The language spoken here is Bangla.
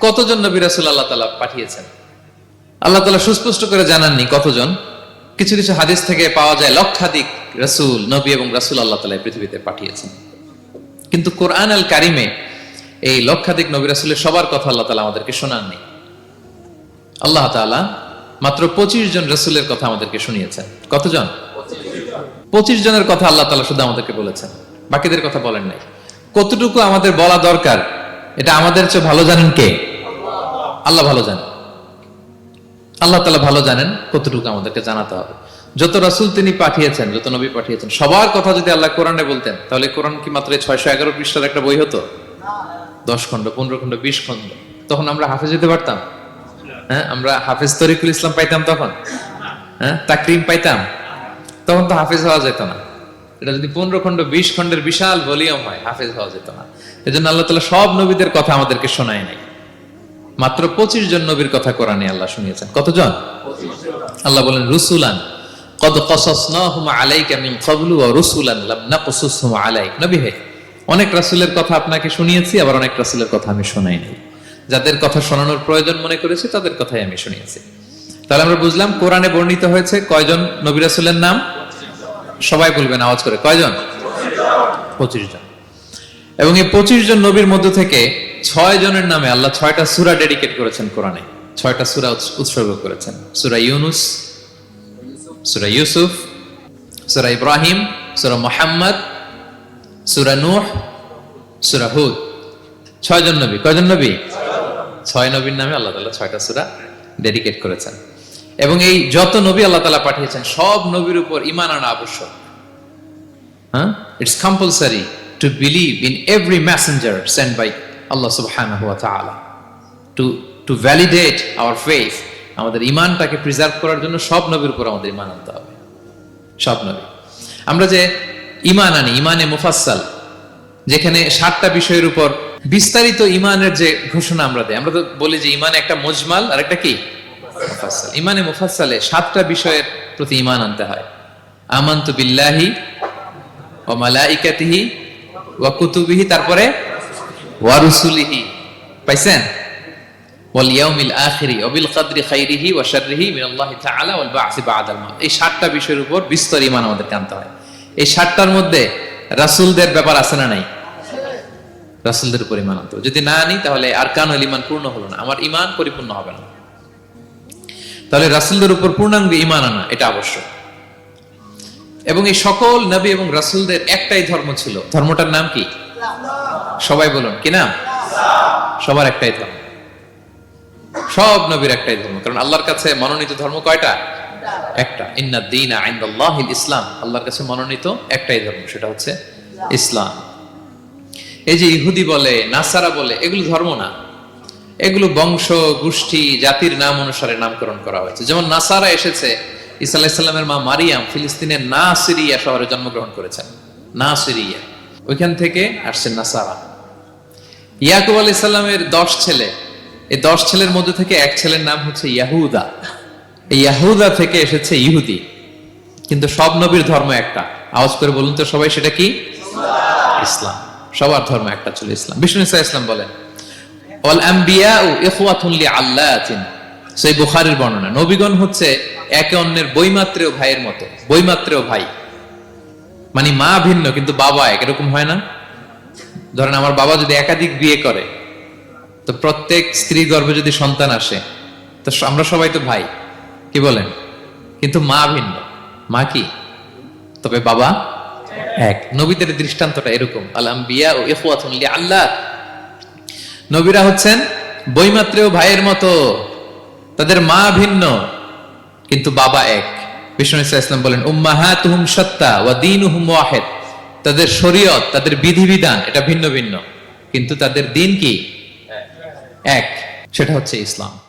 কতজন নবী রাসুল আল্লাহ তাআলা পাঠিয়েছেন? আল্লাহ তালা সুস্পষ্ট করে জানাননি কতজন। কিছু কিছু হাদিস থেকে পাওয়া যায় লক্ষাধিক রাসূল, নবী এবং রাসুল আল্লাহ এই পৃথিবীতে পাঠিয়েছেন। কিন্তু কোরআন আল কারিমে এই লক্ষাধিক নবী রাসূলের সবার কথা আল্লাহ তালা আমাদেরকে শোনাননি। আল্লাহ তাআলা মাত্র পঁচিশ জন রসুলের কথা আমাদেরকে শুনিয়েছেন। কতজন? পঁচিশ জনের কথা আল্লাহ তালা শুধু আমাদেরকে বলেছেন। বাকিদের কথা বলেন নাই। কতটুকু আমাদের বলা দরকার? এটা আমাদের চেয়ে ভালো জানেন কে? আল্লাহ ভালো জানেন। আল্লাহ তাআলা ভালো জানেন, কতটুকু আমাদেরকে জানাতে হবে। যত রাসূল তিনি পাঠিয়েছেন, যত নবী পাঠিয়েছেন, সবার কথা যদি আল্লাহ কোরআনে বলতেন, তাহলে কোরআন কি মাত্র ছয়শো এগারো পৃষ্ঠার একটা বই হতো? দশ খণ্ড, পনেরো খণ্ড, বিশ খণ্ড। তখন আমরা হাফেজ যেতে পারতাম? হ্যাঁ আমরা হাফেজ তরিকুল ইসলাম পাইতাম তখন? হ্যাঁ তাকরিম পাইতাম? তখন তো হাফেজ হওয়া যেত না। এটা যদি পনেরো খণ্ড, বিশ খণ্ডের বিশাল ভলিউম হয়, হাফেজ হওয়া যেত না। এই জন্য আল্লাহ তালা সব নবীদের কথা আমাদেরকে শোনায় নাই। মাত্র পঁচিশ জন নবীর কথা কোরআনে আল্লাহ শুনিয়েছেন। কতজন? আল্লাহ বলেন, রুসুলান কদ কসসনাহুম আলাইকা নবী হে, অনেক রাসূলের কথা আপনাকে শুনিয়েছি, আবার অনেক রাসূলের কথা আমি শোনাই নাই। যাদের কথা শোনানোর প্রয়োজন মনে করেছি, তাদের কথাই আমি শুনিয়েছি। তাহলে আমরা বুঝলাম, কোরআনে বর্ণিত হয়েছে কয়জন নবী রাসূলের নাম? সবাই বলবেন, আওয়াজ করে, কয়জন? পঁচিশ জন। এবং এই পঁচিশ জন নবীর মধ্য থেকে ছয় জনের নামে আল্লাহ ছয়টা সুরা ডেডিকেট করেছেন কোরআনে। ছয়টা সুরা উৎসর্গ করেছেন। সুরা ইউনুস, সুরা ইউসুফ, সুরা ইব্রাহিম, সুরা মোহাম্মদ, সুরা নূহ, সুরা হুদ। ছয়জন নবী। কয়জন নবী? ছয় নবীর নামে আল্লাহ তাআলা ছয়টা সুরা ডেডিকেট করেছেন। এবং এই যত নবী আল্লাহ তালা পাঠিয়েছেন, সব নবীর উপর ইমান আনা আবশ্যক। হ্যাঁ? It's compulsory to believe in every messenger send by Allah তাআলা। টু ভ্যালিডেট আওয়ার ফেথ আমাদের ইমানটাকে প্রিজার্ভ করার জন্য সব নবীর উপর আমাদের ইমান আনতে হবে। সব নবী। আমরা যে ইমান আনি ইমানে মুফাসসাল, যেখানে সাতটা বিষয়ের উপর বিস্তারিত ইমানের যে ঘোষণা আমরা দেয় আমরা তো বলি যে ইমান একটা মজমাল আর একটা কি? মুফাসসাল। ইমানে মুফাসসালে সাতটা বিষয়ের প্রতি ইমান আনতে হয়। আমান্তু বিল্লাহি ওয়া মালাইকাতিহি ওয়া কুতুবিহি, তারপরে ওয়া রুসুলিহি, পাইছেন? ঈমান পূর্ণ হলো না। আমার ঈমান পরিপূর্ণ হবে না। তাহলে রাসূলদের উপর পূর্ণাঙ্গ ঈমান আনা, এটা আবশ্যক। এবং এই সকল নবী এবং রাসূলদের একটাই ধর্ম ছিল। ধর্মটার নাম কি? সবাই বলুন, কি নাম? সবার একটাই ধর্ম। সব নবীর একটাই ধর্ম, কারণ আল্লাহর কাছে মনোনীত ধর্ম কয়টা? একটা। ইন্না দিন ইসলাম, আল্লাহর কাছে মনোনীত একটাই ধর্ম, সেটা হচ্ছে ইসলাম। এই যে ইহুদি বলে, নাসারা বলে, এগুলো ধর্ম না। এগুলো বংশ, গোষ্ঠী, জাতির নাম অনুসারে নামকরণ করা হয়েছে। যেমন নাসারা এসেছে ইসা আলাইসাল্লামের মা মারিয়াম ফিলিস্তিনের না সিরিয়া শহরে জন্মগ্রহণ করেছেন। না সিরিয়া ওইখান থেকে আসছেন নাসারা। ইয়াকুব আলাই সাল্লামের দশ ছেলে। এই দশ ছেলের মধ্যে থেকে এক ছেলের নাম হচ্ছে ইয়াহুদা। ইয়াহুদা থেকে এসেছে ইহুদি। কিন্তু সব নবীর ধর্ম একটা। আওয়াজ করে বলুন তো সবাই, সেটা কি? ইসলাম। সবার ধর্ম একটা ছিল ইসলাম। বিষ্ণু ইসা ইসলাম বলেন অল আম্বিয়া ও ইখওয়াতুন লিআল্লাতিন। সেই বুখারীর বর্ণনা। নবীগণ হচ্ছে একে অন্যের বইমাত্রেও ভাইয়ের মতো। বইমাত্রেও ভাই। মানে মা ভিন্ন, কিন্তু বাবা এক। এরকম হয় না? ধরেন আমার বাবা যদি একাধিক বিয়ে করে, তো প্রত্যেক স্ত্রী গর্ভে যদি সন্তান আসে, তো আমরা সবাই তো ভাই, কি বলেন? কিন্তু মা ভিন্ন। মা কি? তবে বাবা এক। নবীদের দৃষ্টান্তটা এরকম। আলাম বিয়া ও ইখওয়াতুন আল্লাহ নবীরা হচ্ছেন বইমাত্রেও ভাইয়ের মতো। তাদের মা ভিন্ন, কিন্তু বাবা এক। বিষ্ণু ইসা ইসলাম বলেন, উম্মাহাতুহুম সত্তা ওয়া দীনুহুম ওয়াহিদ। তাদের শরীয়ত, তাদের বিধিবিধান, এটা ভিন্ন ভিন্ন। কিন্তু তাদের দিন কি? এক। সেটা হচ্ছে ইসলাম।